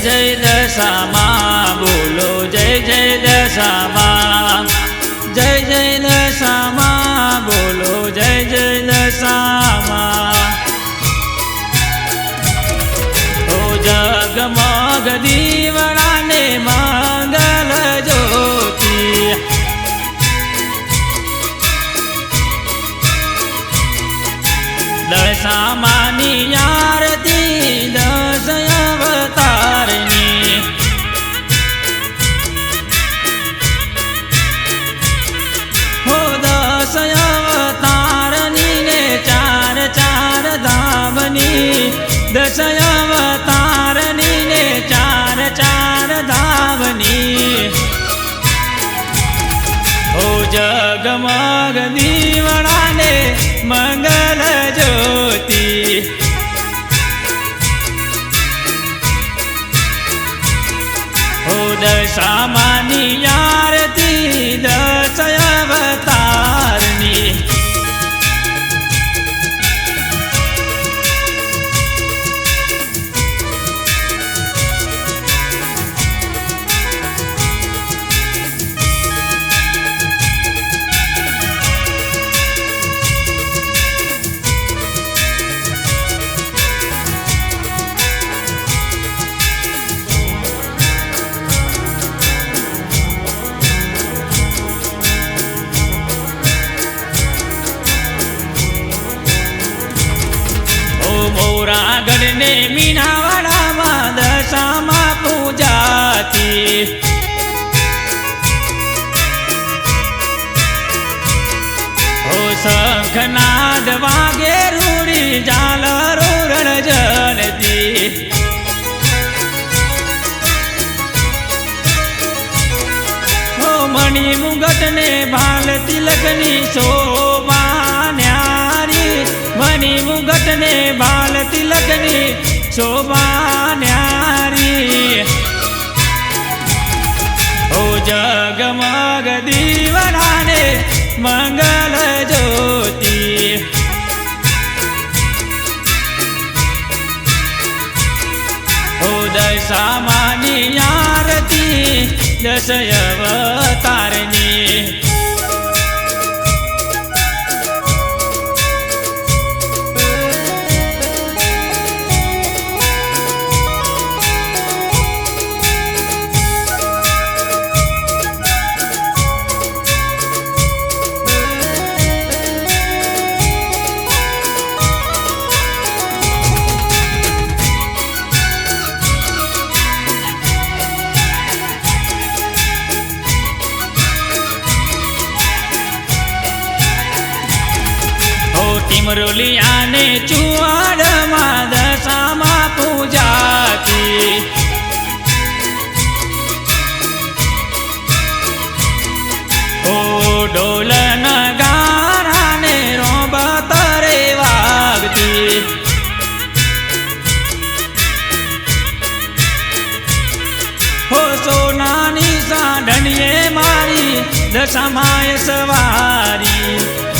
જય દશામાં, બોલો જય જય દશામાં. જય જય દશામાં, બોલો જય જય દશામાં. ઓ જગમગ દીવડાને મંગલ જ્યોતિ. દશામાની દશામાની મોરાગઢને મીનાવાડામાં દશામાં પૂજાતી. ઓ શંખનાદ વાગે રૂડી જાલ રોરણ જનતી ઓ મણી મુગટને ભાલ તિલકની શોભા મણી બાલ તિલકની શોભા ન્યારી ઓ જગમગ દીવડાને મંગલ જ્યોતિ. ઓ દશામાની આરતી દશ ટીમરોલિયાને ચુવાડમાં દશામાં પૂજાતી ઓ ડોલ નગારાને રોબતરે વાગતી. હો સોનાની સાઢણીએ મારી દશામાય સવારી.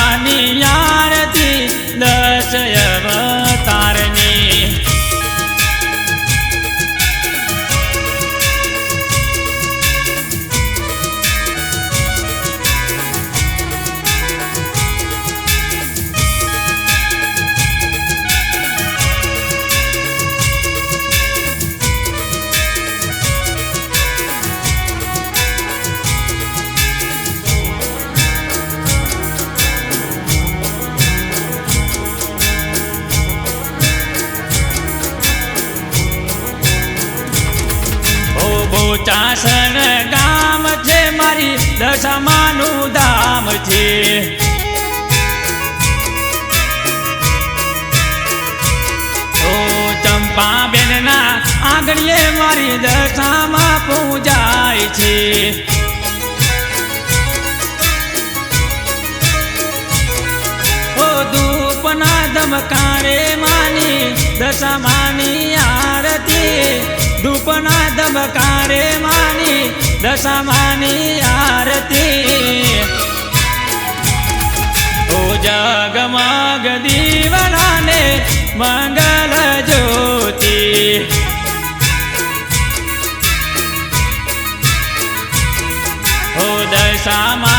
બોચાસણ ગામ છે મારી દશામાનું ધામ છે. ઓ ચંપાબેનના આંગણીએ મારી દશામાં પૂજાય છે. ઓ ધૂપ ધૂપના ધબકારે માની દશામાની આરતી ધૂપના ધબકારે માની દશામાની આરતી. ઓ જગમગ દીવડાને મંગલ જ્યોતિ. ઓ દશામાની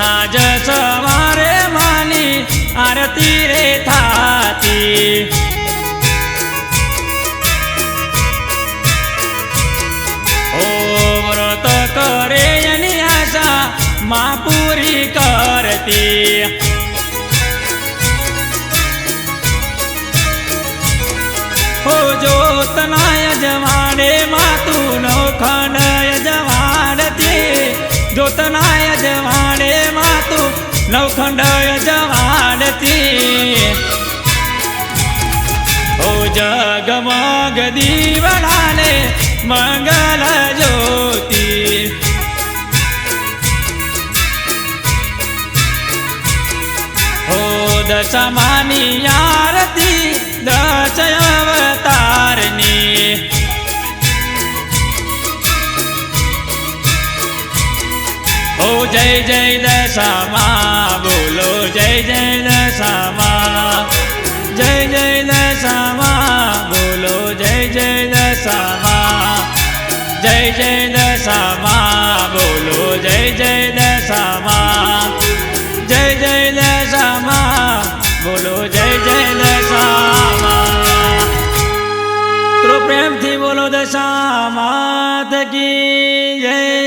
સાંજ સવારે માની આરતી રે થાતી. ઓ વ્રત કરે એની આશા માં પૂરી કરતી. જોતના યજમાને નવખંડ યજમાનતી ઓ જગમગ દીવડાને મંગલ જ્યોતિ. હો દશમાની આરતી દશ અવતારની જય જય દશમા. જય જય દશામાં, જય જય દશામાં, બોલો જય જય દશામાં, જય જય દશામાં, બોલો જય જય દશામાં, જય જય દશામાં, બોલો જય જય દશામાં. તો પ્રેમથી બોલો દશામાત કી જય.